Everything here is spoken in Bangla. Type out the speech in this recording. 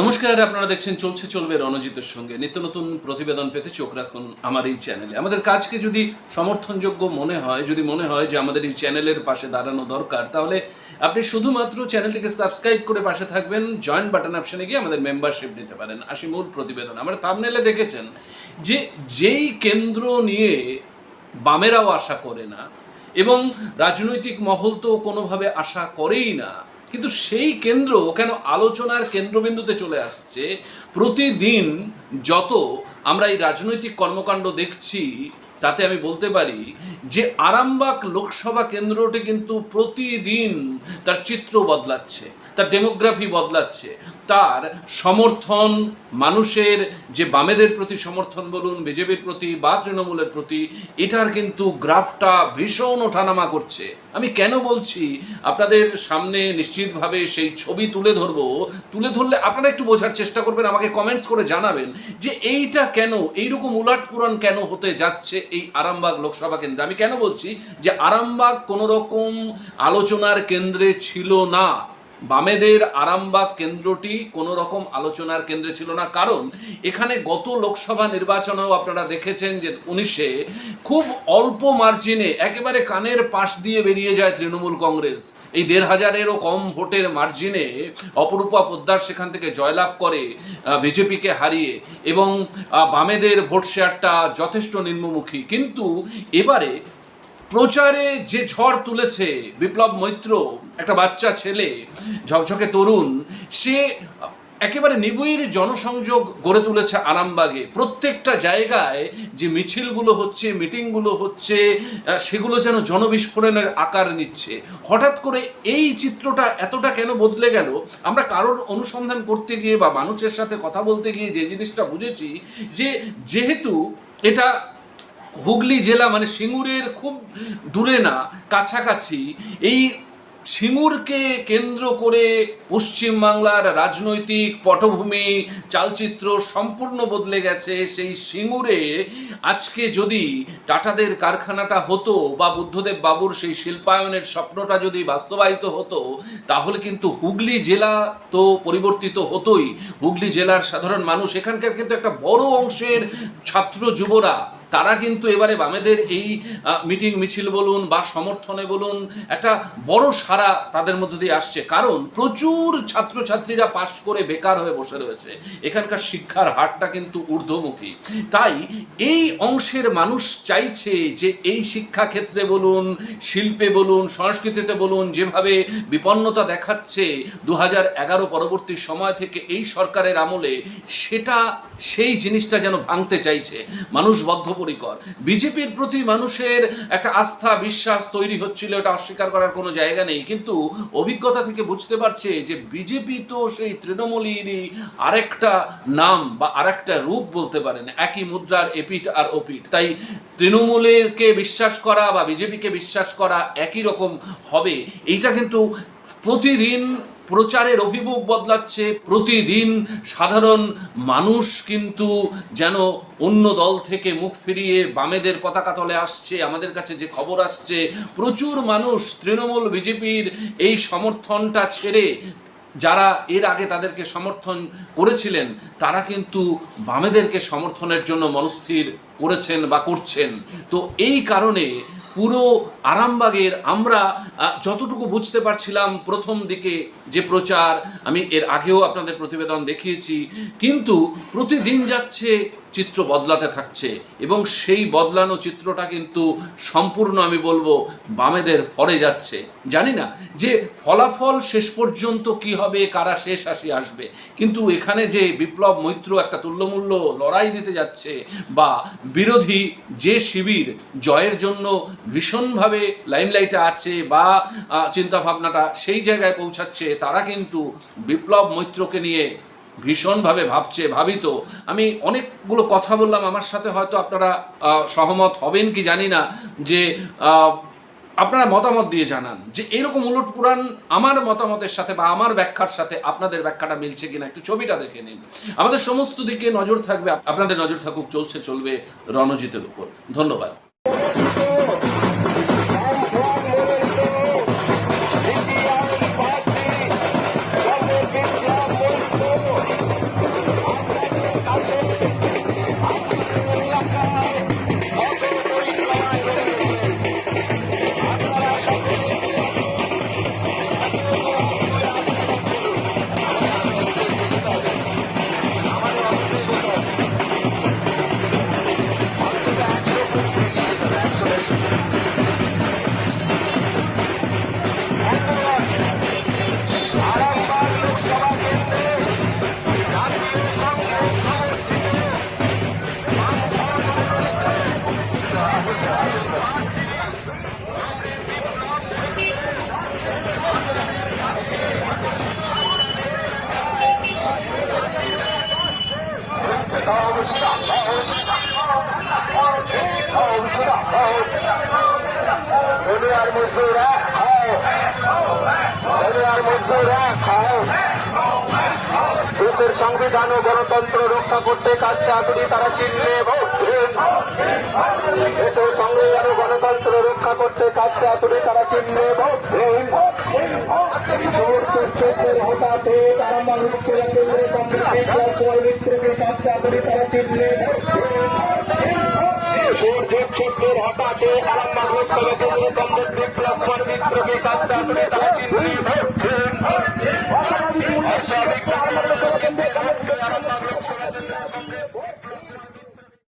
নমস্কার, আপনারা দেখছেন চলছে, চলবে রণজিতের সঙ্গে। নিত্য নতুন প্রতিবেদন পেতে চোখ রাখুন আমার এই চ্যানেলে। আমাদের কাজকে যদি সমর্থনযোগ্য মনে হয়, যদি মনে হয় যে আমাদের এই চ্যানেলের পাশে দাঁড়ানো দরকার, তাহলে আপনি শুধুমাত্র চ্যানেলটিকে সাবস্ক্রাইব করে পাশে থাকবেন জয়েন্ট বাটন অপশনে গিয়ে আমাদের মেম্বারশিপ নিতে পারেন। আসি মূল প্রতিবেদন। আমরা থামনেলে দেখেছেন যে যেই কেন্দ্র নিয়ে বামেরাও আশা করে না, এবং রাজনৈতিক মহল তো কোনোভাবে আশা করেই না কিন্তু সেই কেন্দ্র কেন আলোচনার কেন্দ্রবিন্দুতে চলে আসছে, প্রতিদিন যত আমরা এই রাজনৈতিক কর্মকাণ্ড দেখছি, তাতে আমি বলতে পারি যে আরামবাগ লোকসভা কেন্দ্রটি কিন্তু প্রতিদিন তার চিত্র বদলাচ্ছে, তার ডেমোগ্রাফি বদলাচ্ছে। তার সমর্থন, মানুষের যে বামেদের প্রতি সমর্থন বলুন, বিজেপির প্রতি বা তৃণমূলের প্রতি, এটার কিন্তু গ্রাফটা ভীষণ ওঠানামা করছে। আমি কেন বলছি? আপনাদের সামনে নিশ্চিতভাবে সেই ছবি তুলে ধরবো। তুলে ধরলে আপনারা একটু বোঝার চেষ্টা করবেন, আমাকে কমেন্টস করে জানাবেন যে এইটা কেন, এইরকম উলাট পুরাণ কেন হতে যাচ্ছে এই আরামবাগ লোকসভা কেন্দ্রে? আমি কেন বলছি যে আরামবাগ কোনো রকম আলোচনার কেন্দ্রে ছিল না। বামেদের আরামবাগ কেন্দ্রটি কোনো রকম আলোচনার কেন্দ্রে ছিল না। কারণ এখানে গত লোকসভা নির্বাচনেও আপনারা দেখেছেন যে উনিশে খুব অল্প মার্জিনে একেবারে কানের পাশ দিয়ে বেরিয়ে যায় তৃণমূল কংগ্রেস। এই দেড় হাজারেরও কম ভোটের মার্জিনে অপরূপা পোদ্দার সেখান থেকে জয়লাভ করে বিজেপিকে হারিয়ে এবং বামেদের ভোট শেয়ারটা যথেষ্ট নিম্নমুখী। কিন্তু এবারে প্রচারে যে ঝড় তুলেছে, বিপ্লব মৈত্র, একটা বাচ্চা ছেলে, ঝকঝকে তরুণ, সে একেবারে নিবিড় জনসংযোগ গড়ে তুলেছে আরামবাগে। প্রত্যেকটা জায়গায় যে মিছিলগুলো হচ্ছে, মিটিংগুলো হচ্ছে সেগুলো যেন জনবিস্ফোরণের আকার নিচ্ছে। হঠাৎ করে এই চিত্রটা এতটা কেন বদলে গেল? আমরা কারোর অনুসন্ধান করতে গিয়ে বা মানুষের সাথে কথা বলতে গিয়ে যে জিনিসটা বুঝেছি যে যেহেতু এটা হুগলি জেলা মানে সিঙ্গুরের খুব দূরে না, কাছাকাছি। এই সিঙ্গুরকে কেন্দ্র করে পশ্চিমবাংলার রাজনৈতিক পটভূমি, চালচিত্র সম্পূর্ণ বদলে গেছে সেই সিঙ্গুরে। আজকে যদি টাটাদের কারখানাটা হতো বা বুদ্ধদেব বাবুর সেই শিল্পায়নের স্বপ্নটা যদি বাস্তবায়িত হতো, তাহলে কিন্তু হুগলি জেলা তো পরিবর্তিত হতোই। হুগলি জেলার সাধারণ মানুষ, এখানকার কিন্তু একটা বড় অংশের ছাত্র যুবরা তারা কিন্তু এবারে বামেদের এই মিটিং মিছিল বলুন বা সমর্থনে বলুন, একটা বড় সারা তাদের মধ্যে দিয়ে আসছে। কারণ প্রচুর ছাত্রছাত্রীরা পাশ করে বেকার হয়ে বসে রয়েছে। এখানকার শিক্ষার হারটা কিন্তু ঊর্ধ্বমুখী। তাই এই অংশের মানুষ চাইছে যে এই শিক্ষা ক্ষেত্রে বলুন, শিল্পে বলুন, সংস্কৃতিতে বলুন, যেভাবে বিপন্নতা দেখাচ্ছে দু এগারো পরবর্তী সময় থেকে এই সরকারের আমলে, সেটা, সেই জিনিসটা যেন ভাঙতে চাইছে। মানুষ বদ্ধপরিকর বিজেপির প্রতি মানুষের একটা আস্থা, বিশ্বাস তৈরি হচ্ছিল, এটা অস্বীকার করার কোনো জায়গা নেই। কিন্তু অভিজ্ঞতা থেকে বুঝতে পারছে যে বিজেপি তো সেই তৃণমূলেরই আরেকটা নাম বা আরেকটা রূপ বলতে পারেন। একই মুদ্রার এপিট আর ওপিট তাই তৃণমূলেরকে বিশ্বাস করা বা বিজেপিকে বিশ্বাস করা একই রকম হবে। এইটা কিন্তু প্রতিদিন প্রচারের অভিমুখ বদলাচ্ছে প্রতিদিন। সাধারণ মানুষ কিন্তু যেন অন্য দল থেকে মুখ ফিরিয়ে বামেদের পতাকা তলে আসছে, আমাদের কাছে যে খবর আসছে। প্রচুর মানুষ তৃণমূল বিজেপির এই সমর্থনটা ছেড়ে যারা এর আগে তাদেরকে সমর্থন করেছিলেন, তারা কিন্তু বামেদেরকে সমর্থনের জন্য মনস্থির করেছেন বা করছেন। তো এই কারণে পুরো আরামবাগের আমরা যতটুকু বুঝতে পারছিলাম প্রথম দিকে যে প্রচার, আমি এর আগেও আপনাদের প্রতিবেদন দেখিয়েছি, কিন্তু প্রতিদিন যাচ্ছে চিত্র বদলাতে থাকছে এবং সেই বদলানো চিত্রটা কিন্তু সম্পূর্ণ আমি বলব বামেদের ফলে যাচ্ছে। জানি না যে ফলাফল শেষ পর্যন্ত কি হবে, কারা শেষ আসি আসবে কিন্তু এখানে যে বিপ্লব মৈত্র একটা তুল্যমূল্য লড়াই দিতে যাচ্ছে বা বিরোধী যে শিবির জয়ের জন্য ভীষণভাবে লাইমলাইটে আছে বা চিন্তা ভাবনাটা সেই জায়গায় পৌঁছাচ্ছে, তারা কিন্তু বিপ্লব মৈত্রকে নিয়ে ভীষণভাবে ভাবছে, ভাবিত। আমি অনেকগুলো কথা বললাম, আমার সাথে হয়তো আপনারা সহমত হবেন কি জানি না, যে আপনারা মতামত দিয়ে জানান, যে এরকম উলট পুরাণ আমার মতামতের সাথে বা আমার ব্যাখ্যার সাথে আপনাদের ব্যাখ্যাটা মিলছে কিনা, একটু ছবিটা দেখে নিন। আমাদের সমস্ত দিকে নজর থাকবে, আপনাদের নজর থাকুক, চলছে, চলবে রণজিতের উপর। ধন্যবাদ। দুনিয়ার মজদুরা খাও দুনিয়ার মজদুরা খাও দেশের সংবিধান ও গণতন্ত্র রক্ষা করতে কাজ চাকরি তারা দিন। দেশের সংবিধান ও গণতন্ত্র রক্ষা করতে কাজ চাকরি তারা চিনলে ভোট। চোখের হঠাতে তারা মানুষ করে কেন্দ্রে কংগ্রেসকে কাজ চাকরি তারা ভোট দিন। সূর্যের করে বিপ্লব বিদ্রোহী কাজ চাকরি তারা দিন।